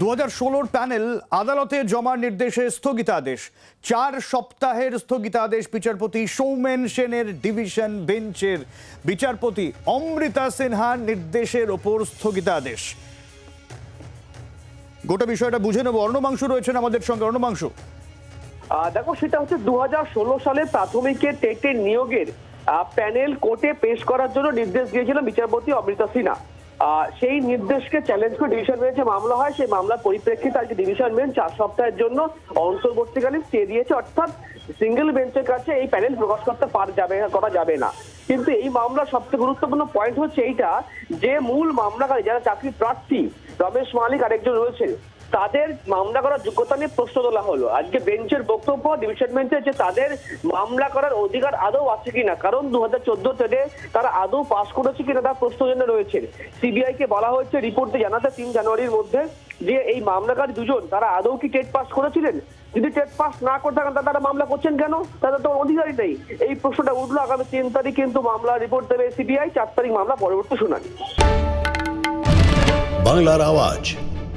দু হাজার প্যানেল আদালতে জমার নির্দেশে স্থগিতাদেশ। চার সপ্তাহের স্থগিতাদেশ বিচারপতি সৌমেন সেনের ডিভিশন বেঞ্চের বিচারপতি অমৃতা সিনহার নির্দেশের ওপর স্থগিতাদেশ। গোটা বিষয়টা বুঝে নেব। অর্ণমাংশু রয়েছেন আমাদের সঙ্গে। অর্ণমাংশু দেখো, সেটা হচ্ছে দু হাজার ষোলো সালে প্রাথমিকের টেটের নিয়োগের প্যানেল কোর্টে পেশ করার জন্য নির্দেশ দিয়েছিলেন বিচারপতি অমৃতা সিনহা। সেই নির্দেশকে চ্যালেঞ্জ করে ডিভিশন বেঞ্চে মামলা হয়, সেই মামলার পরিপ্রেক্ষিতে আজকে ডিভিশন বেঞ্চ চার সপ্তাহের জন্য অন্তর্বর্তীকালীন স্টে দিয়েছে। অর্থাৎ সিঙ্গেল বেঞ্চের কাছে এই প্যানেল প্রকাশ করতে পার যাবে করা যাবে না। কিন্তু এই মামলার সবচেয়ে গুরুত্বপূর্ণ পয়েন্ট হচ্ছে এইটা যে মূল মামলাকারী, যারা চাকরি প্রার্থী, রমেশ মালিক আরেকজন রয়েছে তাদের মামলা করার যোগ্যতা নিয়ে প্রশ্ন তোলা হলো। আজকে বেঞ্চের বক্তব্য ডিভিশন বেঞ্চে যে তাদের মামলা করার অধিকার আদৌ আছে কিনা, কারণ দু হাজার চোদ্দ থেকে তারা আদৌ পাশ করেছে কিনা তার প্রশ্ন জন্য রয়েছে। সিবিআই কে বলা হয়েছে রিপোর্টে জানাতে তিন জানুয়ারির মধ্যে যে এই মামলাকারী দুজন, তারা আদৌ কি টেট পাস করেছিলেন? যদি টেট পাস না করে থাকেন তারা মামলা করছেন কেন? তাদের তো অধিকারই নেই। এই প্রশ্নটা উঠল আগামী তিন তারিখ, কিন্তু মামলা রিপোর্ট দেবে সিবিআই। চার তারিখ মামলা পরবর্তী শুনানি। বাংলার আওয়াজ।